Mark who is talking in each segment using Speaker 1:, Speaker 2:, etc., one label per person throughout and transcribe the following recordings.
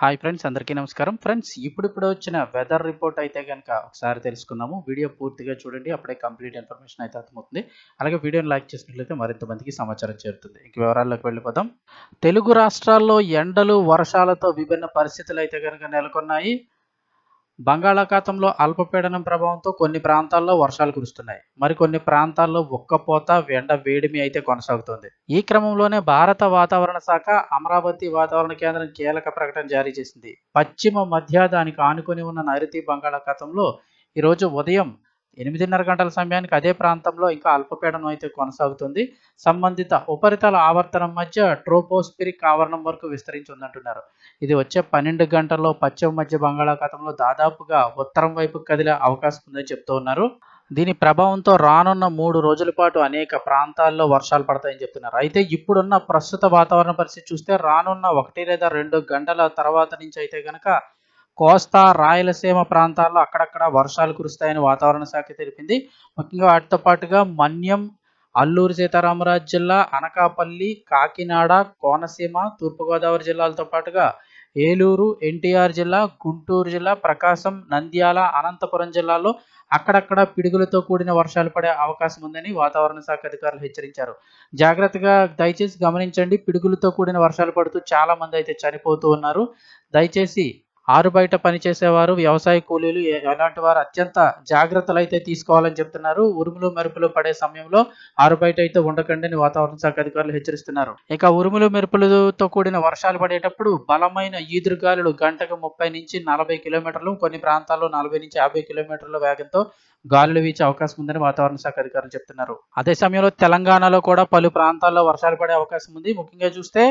Speaker 1: Hi friends అందరికీ నమస్కారం. Friends ఇప్పుడిప్పుడు వచ్చిన వెదర్ రిపోర్ట్ అయితే కనుక ఒకసారి తెలుసుకుందాము. వీడియో పూర్తిగా చూడండి అప్పుడే కంప్లీట్ ఇన్ఫర్మేషన్ అయితే అర్థమవుతుంది. అలాగే వీడియోని లైక్ చేసినట్లయితే మరింత మందికి సమాచారం చేరుతుంది. ఇంక వివరాల్లోకి వెళ్ళిపోదాం. తెలుగు రాష్ట్రాల్లో ఎండలు వర్షాలతో విభిన్న పరిస్థితులు అయితే కనుక నెలకొన్నాయి. బంగాళాఖాతంలో అల్పపీడనం ప్రభావంతో కొన్ని ప్రాంతాల్లో వర్షాలు కురుస్తున్నాయి. మరికొన్ని ప్రాంతాల్లో ఉక్కపోత ఎండ వేడిమి అయితే కొనసాగుతోంది. ఈ క్రమంలోనే భారత వాతావరణ శాఖ అమరావతి వాతావరణ కేంద్రం కీలక ప్రకటన జారీ చేసింది. పశ్చిమ మధ్య దానికి ఆనుకొని ఉన్న నైరుతి బంగాళాఖాతంలో ఈరోజు ఉదయం ఎనిమిదిన్నర గంటల సమయానికి అదే ప్రాంతంలో ఇంకా అల్పపీడనం అయితే కొనసాగుతుంది. సంబంధిత ఉపరితల ఆవర్తనం మధ్య ట్రోపోస్పిరిక్ ఆవరణం వరకు విస్తరించి ఉందంటున్నారు. ఇది వచ్చే పన్నెండు గంటల్లో పశ్చిమ మధ్య బంగాళాఖాతంలో దాదాపుగా ఉత్తరం వైపు కదిలే అవకాశం ఉందని చెప్తూ ఉన్నారు. దీని ప్రభావంతో రానున్న మూడు రోజుల పాటు అనేక ప్రాంతాల్లో వర్షాలు పడతాయని చెప్తున్నారు. అయితే ఇప్పుడున్న ప్రస్తుత వాతావరణ పరిస్థితి చూస్తే రానున్న ఒకటి లేదా రెండు గంటల తర్వాత నుంచి అయితే కనుక కోస్తా రాయలసీమ ప్రాంతాల్లో అక్కడక్కడ వర్షాలు కురుస్తాయని వాతావరణ శాఖ తెలిపింది. ముఖ్యంగా వాటితో పాటుగా మన్యం అల్లూరు సీతారామరాజు జిల్లా అనకాపల్లి కాకినాడ కోనసీమ తూర్పుగోదావరి జిల్లాలతో పాటుగా ఏలూరు ఎన్టీఆర్ జిల్లా గుంటూరు జిల్లా ప్రకాశం నంద్యాల అనంతపురం జిల్లాల్లో అక్కడక్కడ పిడుగులతో కూడిన వర్షాలు పడే అవకాశం ఉందని వాతావరణ శాఖ అధికారులు హెచ్చరించారు. జాగ్రత్తగా దయచేసి గమనించండి పిడుగులతో కూడిన వర్షాలు పడుతూ చాలా మంది అయితే చనిపోతూ ఉన్నారు. దయచేసి ఆరు బయట పనిచేసేవారు వ్యవసాయ కూలీలు ఎలాంటి వారు అత్యంత జాగ్రత్తలు అయితే తీసుకోవాలని చెప్తున్నారు. ఉరుములు మెరుపులు పడే సమయంలో ఆరు బయట అయితే ఉండకండి అని వాతావరణ శాఖ అధికారులు హెచ్చరిస్తున్నారు. ఇక ఉరుములు మెరుపులతో కూడిన వర్షాలు పడేటప్పుడు బలమైన ఈదురుగాలులు గంటకు ముప్పై నుంచి నలభై కిలోమీటర్లు కొన్ని ప్రాంతాల్లో నలభై నుంచి యాభై కిలోమీటర్ల వేగంతో గాలులు వీచే అవకాశం ఉందని వాతావరణ శాఖ అధికారులు చెప్తున్నారు. అదే సమయంలో తెలంగాణలో కూడా పలు ప్రాంతాల్లో వర్షాలు పడే అవకాశం ఉంది. ముఖ్యంగా చూస్తే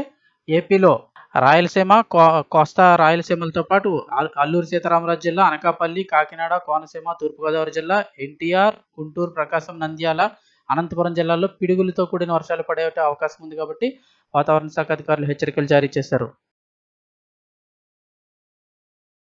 Speaker 1: ఏపీలో రాయలసీమ కో కోస్తా రాయలసీమలతో పాటు అల్లూరు సీతారామరాజు జిల్లా అనకాపల్లి కాకినాడ కోనసీమ తూర్పుగోదావరి జిల్లా ఎన్టీఆర్ గుంటూరు ప్రకాశం నంద్యాల అనంతపురం జిల్లాల్లో పిడుగులతో కూడిన వర్షాలు పడే అవకాశం ఉంది కాబట్టి వాతావరణ శాఖ అధికారులు హెచ్చరికలు జారీ చేశారు.